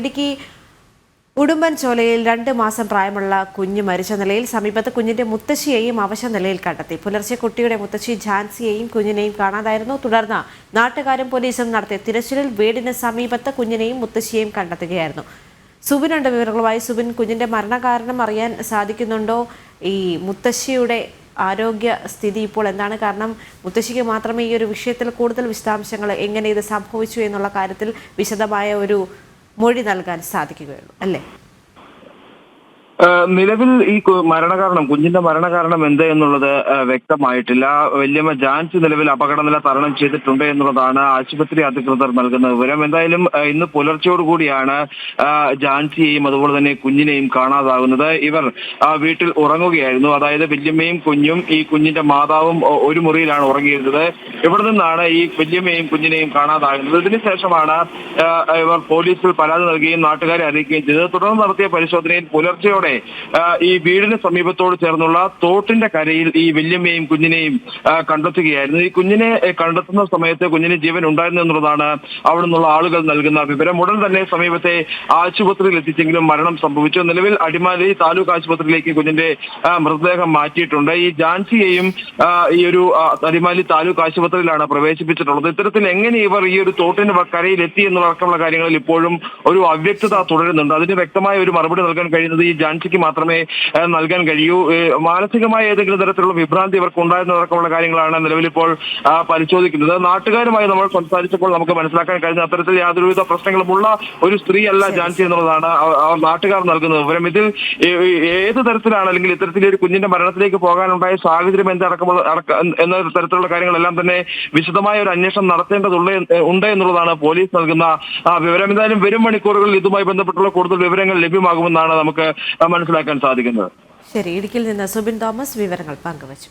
ഇടുക്കി ഉടുമ്പൻചോലയിൽ രണ്ട് മാസം പ്രായമുള്ള കുഞ്ഞ് മരിച്ച നിലയിൽ സമീപത്ത് കുഞ്ഞിന്റെ മുത്തശ്ശിയെയും അവശ നിലയിൽ കണ്ടെത്തി. പുലർച്ചെ കുട്ടിയുടെ മുത്തശ്ശി ഝാൻസിയെയും കുഞ്ഞിനെയും കാണാതായിരുന്നു. തുടർന്ന് നാട്ടുകാരും പോലീസും നടത്തിയ തിരച്ചിലിൽ വീടിന് സമീപത്ത് കുഞ്ഞിനെയും മുത്തശ്ശിയെയും കണ്ടെത്തുകയായിരുന്നു. സുബിനുണ്ട് വിവരങ്ങളുമായി. സുബിൻ കുഞ്ഞിന്റെ മരണകാരണം അറിയാൻ സാധിക്കുന്നുണ്ടോ? ഈ മുത്തശ്ശിയുടെ ആരോഗ്യ സ്ഥിതി ഇപ്പോൾ എന്താണ്? കാരണം മുത്തശ്ശിക്ക് മാത്രമേ ഈ ഒരു വിഷയത്തിൽ കൂടുതൽ വിശദാംശങ്ങൾ എങ്ങനെ ഇത് സംഭവിച്ചു എന്നുള്ള കാര്യത്തിൽ വിശദമായ ഒരു മൊഴി നൽകാൻ സാധിക്കുകയുള്ളൂ അല്ലേ? നിലവിൽ ഈ മരണകാരണം കുഞ്ഞിന്റെ മരണകാരണം എന്ത് എന്നുള്ളത് വ്യക്തമായിട്ടില്ല. വല്യമ്മ ജാൻസ് നിലവിൽ അപകടനില തരണം ചെയ്തിട്ടുണ്ട് എന്നുള്ളതാണ് ആശുപത്രി അധികൃതർ നൽകുന്ന വിവരം. എന്തായാലും ഇന്ന് പുലർച്ചയോടുകൂടിയാണ് ജാൻസിയെയും അതുപോലെ തന്നെ കുഞ്ഞിനെയും കാണാതാകുന്നത്. ഇവർ വീട്ടിൽ ഉറങ്ങുകയായിരുന്നു. അതായത് വല്യമ്മയും കുഞ്ഞും ഈ കുഞ്ഞിന്റെ മാതാവും ഒരു മുറിയിലാണ് ഉറങ്ങിയിരുന്നത്. ഇവിടെ നിന്നാണ് ഈ വല്യമ്മയും കുഞ്ഞിനെയും കാണാതാകുന്നത്? ഇതിനുശേഷമാണ് ഇവർ പോലീസിൽ പരാതി നൽകുകയും നാട്ടുകാരെ അറിയിക്കുകയും ചെയ്തത്. തുടർന്ന് നടത്തിയ പരിശോധനയിൽ പുലർച്ചെയോടെ ആ, ഈ വീടിന് സമീപത്തോട് ചേർന്നുള്ള തോട്ടിന്റെ കരയിൽ ഈ വല്യമ്മയും കുഞ്ഞിനെയും കണ്ടെത്തുകയായിരുന്നു. ഈ കുഞ്ഞിനെ കണ്ടെത്തുന്ന സമയത്ത് കുഞ്ഞിന് ജീവൻ ഉണ്ടായിരുന്നു എന്നുള്ളതാണ് അവിടെ നിന്നുള്ള ആളുകൾ നൽകുന്ന വിവരം. ഉടൻ തന്നെ സമീപത്തെ ആശുപത്രിയിൽ എത്തിച്ചെങ്കിലും മരണം സംഭവിച്ചു. നിലവിൽ അടിമാലി താലൂക്ക് ആശുപത്രിയിലേക്ക് കുഞ്ഞിന്റെ മൃതദേഹം മാറ്റിയിട്ടുണ്ട്. ഈ ജാൻസിയെയും ഈ ഒരു അടിമാലി താലൂക്ക് ആശുപത്രിയിലാണ് പ്രവേശിപ്പിച്ചിട്ടുള്ളത്. ഇത്തരത്തിൽ എങ്ങനെ ഇവർ ഈ ഒരു തോട്ടിന്റെ കരയിൽ എത്തി എന്നുള്ളടക്കമുള്ള കാര്യങ്ങളിൽ ഇപ്പോഴും ഒരു അവ്യക്തത തുടരുന്നുണ്ട്. അതിന് വ്യക്തമായ ഒരു മറുപടി നൽകാൻ കഴിയുന്നത് ഈ ജാൻസിക്ക് മാത്രമേ നൽകാൻ കഴിയൂ. മാനസികമായ ഏതെങ്കിലും തരത്തിലുള്ള വിഭ്രാന്തി ഇവർക്ക് ഉണ്ടായിരുന്നതടക്കമുള്ള കാര്യങ്ങളാണ് നിലവിലിപ്പോൾ പരിശോധിക്കുന്നത്. നാട്ടുകാരുമായി നമ്മൾ സംസാരിച്ചപ്പോൾ നമുക്ക് മനസ്സിലാക്കാൻ കഴിഞ്ഞ അത്തരത്തിൽ യാതൊരുവിധ പ്രശ്നങ്ങളുമുള്ള ഒരു സ്ത്രീ അല്ല ജാൻസി എന്നുള്ളതാണ് നാട്ടുകാർ നൽകുന്ന വിവരം ഇതിൽ ഏത് തരത്തിലാണ് അല്ലെങ്കിൽ ഇത്തരത്തിൽ ഒരു കുഞ്ഞിന്റെ മരണത്തിലേക്ക് പോകാനുണ്ടായ സാഹചര്യം എന്തടക്കമുള്ള എന്ന തരത്തിലുള്ള കാര്യങ്ങളെല്ലാം തന്നെ വിശദമായ ഒരു അന്വേഷണം നടത്തേണ്ടതുള്ള ഉണ്ട് എന്നുള്ളതാണ് പോലീസ് നൽകുന്ന വിവരം. എന്തായാലും വരും മണിക്കൂറുകളിൽ ഇതുമായി ബന്ധപ്പെട്ടുള്ള കൂടുതൽ വിവരങ്ങൾ ലഭ്യമാകുമെന്നാണ് നമുക്ക് മനസ്സിലാക്കാൻ സാധിക്കുന്നത്. ശരി ഇടുക്കിയിൽ നിന്ന് സുബിൻ തോമസ് വിവരങ്ങൾ പങ്കുവച്ചു.